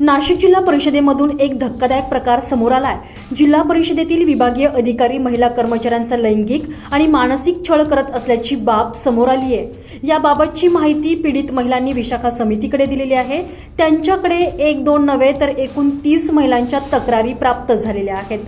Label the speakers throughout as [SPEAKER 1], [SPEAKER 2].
[SPEAKER 1] नाशिक जिल्हा परिषदेमधून एक धक्कादायक प्रकार समोर आलाय. जिल्हा परिषदेतील विभागीय अधिकारी महिला कर्मचाऱ्यांचा लैंगिक आणि मानसिक छळ करत असल्याची बाब समोर आली आहे. याबाबतची माहिती पीडित महिलांनी विशाखा समितीकडे दिलेली आहे. त्यांच्याकडे एक दोन नव्हे तर एकूण तीस महिलांच्या तक्रारी प्राप्त झालेल्या आहेत.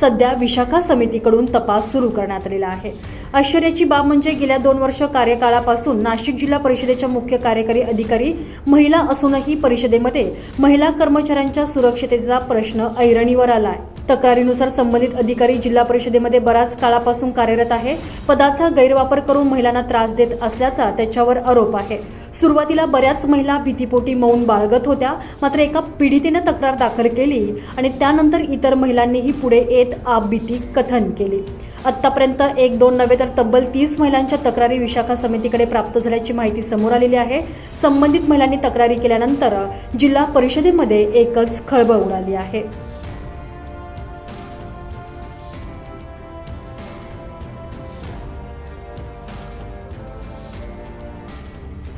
[SPEAKER 1] सध्या विशाखा समितीकडून तपास सुरू करण्यात आलेला आहे. आश्चर्याची बाब म्हणजे गेल्या दोन वर्ष कार्यकाळापासून नाशिक जिल्हा परिषदेच्या मुख्य कार्यकारी अधिकारी महिला असूनही परिषदेमध्ये महिला कर्मचाऱ्यांच्या सुरक्षतेचा प्रश्न ऐरणीवर आलाय. तक्रारीनुसार संबंधित अधिकारी जिल्हा परिषदेमध्ये बराच काळापासून कार्यरत आहे. पदाचा गैरवापर करून महिलांना त्रास देत असल्याचा त्याच्यावर आरोप आहे. सुरुवातीला बऱ्याच महिला भीतीपोटी मौन बाळगत होत्या. मात्र एका पीडितेनं तक्रार दाखल केली आणि त्यानंतर इतर महिलांनीही पुढे येत आपबीती कथन केली. आत्तापर्यंत एक दोन नव्हे तर तब्बल तीस महिलांच्या तक्रारी विशाखा समितीकडे प्राप्त झाल्याची माहिती समोर आलेली आहे. संबंधित महिलांनी तक्रारी केल्यानंतर जिल्हा परिषदेमध्ये एकच खळबळ उडाली आहे.